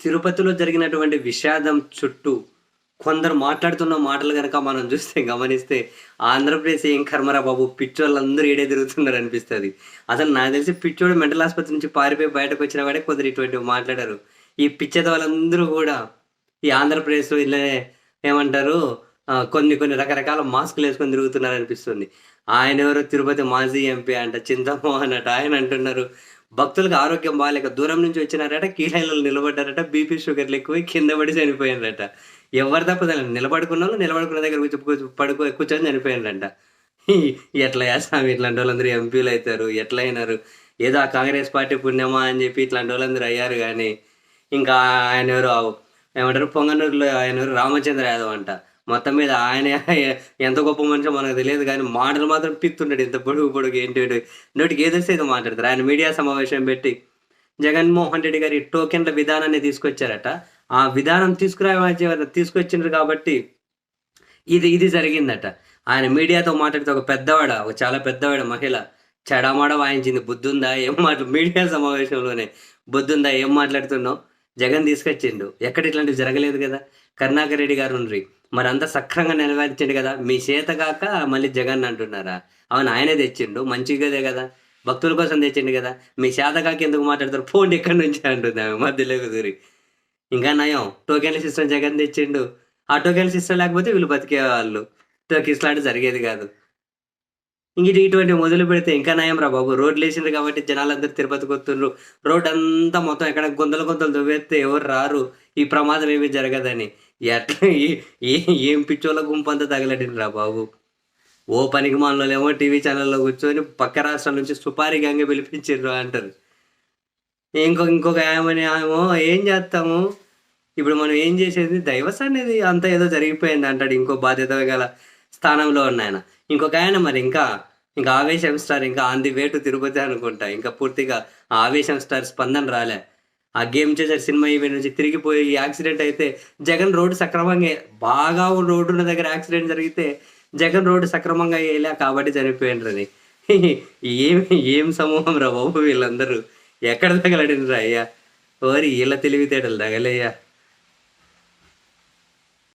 తిరుపతిలో జరిగినటువంటి విషాదం చుట్టూ కొందరు మాట్లాడుతున్న మాటలు కనుక మనం చూస్తే గమనిస్తే ఆంధ్రప్రదేశ్ ఏం కర్మరా బాబు? పిచ్చోళ్ళందరూ ఏడే తిరుగుతున్నారు అనిపిస్తుంది. అసలు నాకు తెలిసి పిచ్చోడు మెంటల్ ఆసుపత్రి నుంచి పారిపోయి బయటకు వచ్చిన వాడే కొందరు ఇటువంటివి మాట్లాడారు. ఈ పిచ్చేత వాళ్ళందరూ కూడా ఈ ఆంధ్రప్రదేశ్ ఇలానే ఏమంటారు? కొన్ని కొన్ని రకరకాల మాస్కులు వేసుకొని తిరుగుతున్నారు అనిపిస్తుంది. ఆయన ఎవరు? తిరుపతి మాజీ ఎంపీ అంట చింతమోహన్ అట ఆయన అంటున్నారు. భక్తులకు ఆరోగ్యం బాగాలేక దూరం నుంచి వచ్చినారట కీలైన్లో నిలబడ్డారట బీపీ షుగర్లు ఎక్కువ కింద పడి చనిపోయినారట. ఎవరు తప్పదని నిలబడుకున్న వాళ్ళు నిలబడుకున్న దగ్గర కూర్చో పడుకో కూర్చొని చనిపోయినారంట. ఎట్లా స్వామి? ఇట్లాంటి వాళ్ళందరూ ఎంపీలు అవుతారు. ఎట్లా అయినారు? ఏదో ఆ కాంగ్రెస్ పార్టీ పుణ్యమా అని చెప్పి ఇట్లాంటి వాళ్ళందరూ అయ్యారు కానీ ఇంకా ఆయన ఎవరు? ఏమంటారు? పొంగనూరులో ఆయన రామచంద్ర యాదవ్ అంట. మొత్తం మీద ఆయన ఎంత గొప్ప మనిషో మనకు తెలియదు కానీ మాటలు మాత్రం పిత్తుంటాడు. ఇంత పొడుగు పొడుగు ఏంటి నోటికి ఏదొస్తే ఏదో మాట్లాడతారు. ఆయన మీడియా సమావేశం పెట్టి జగన్మోహన్ రెడ్డి గారి టోకెన్ల విధానాన్ని తీసుకొచ్చారట. ఆ విధానం తీసుకురా తీసుకొచ్చిండ్రు కాబట్టి ఇది ఇది జరిగిందట. ఆయన మీడియాతో మాట్లాడితే ఒక పెద్దవాడ ఒక చాలా పెద్దవాడ మహిళ చెడమాడ వాయించింది. బుద్ధుందా? ఏం మాట్లా మీడియా సమావేశంలోనే బుద్ధుందా? ఏం మాట్లాడుతున్నావు? జగన్ తీసుకొచ్చిండు. ఎక్కడ ఇట్లాంటివి జరగలేదు కదా? కరుణాకర్ రెడ్డి గారు ఉండ్రి. మరి అంతా సక్రంగా నెరవేర్చిండు కదా. మీ చేత కాక మళ్ళీ జగన్ అంటున్నారా? అవును ఆయనే తెచ్చిండు. మంచిగాదే కదా. భక్తుల కోసం తెచ్చిండు కదా. మీ చేత కాక ఎందుకు మాట్లాడతారు? ఫోన్ ఎక్కడి నుంచి అంటుంది మధ్యలో కుదిరి ఇంకా నయం. టోకెన్ల సిస్టమ్ జగన్ తెచ్చిండు. ఆ టోకెన్ సిస్టమ్ లేకపోతే వీళ్ళు బతికే వాళ్ళు టోకెన్స్ లాంటి జరిగేది కాదు. ఇంక ఇటువంటి మొదలు పెడితే ఇంకా నయం రా బాబు. రోడ్లు వేసిండ్రు కాబట్టి జనాలందరూ తిరుపతికి వస్తుండ్రు రోడ్ అంతా మొత్తం ఎక్కడ గొంతలు గొంతలు దువ్వేస్తే ఎవరు రారు. ఈ ప్రమాదం ఏమీ జరగదని. ఎట్లా ఏ- ఏం పిచ్చోళ్ళ గుంపు అంతా తగలడింది రా బాబు. ఓ పనికి మనలోనేమో టీవీ ఛానల్లో కూర్చొని పక్క రాష్ట్రం నుంచి సుపారీ గంగ పిలిపించారు అంటారు. ఇంకో ఇంకొక ఆమెని ఆమె ఏం చేస్తాము? ఇప్పుడు మనం ఏం చేసేది? దైవ సన్నిధి అంతా ఏదో జరిగిపోయింది అంటాడు ఇంకో బాధ్యత గల స్థానంలో ఉన్న ఆయన ఇంకొక ఆయన మరి ఇంకా ఇంకా ఆవేశం స్టార్ ఇంకా on the way to Tirupati అనుకుంటా. ఇంకా పూర్తిగా ఆవేశం స్టార్ స్పందన రాలే. ఆ గేమ్ చేసే సినిమా ఈవెంట్ నుంచి తిరిగిపోయి యాక్సిడెంట్ అయితే జగన్ రోడ్డు సక్రమంగా బాగా రోడ్డు ఉన్న దగ్గర యాక్సిడెంట్ జరిగితే జగన్ రోడ్డు సక్రమంగా వేయలే కాబట్టి చనిపోయినరని. ఏం ఏం సమూహం రా బాబు వీళ్ళందరూ? ఎక్కడ తగలడినరా అయ్యా? ఓరి వీళ్ళ తెలివితేటలు తగలయ్యా.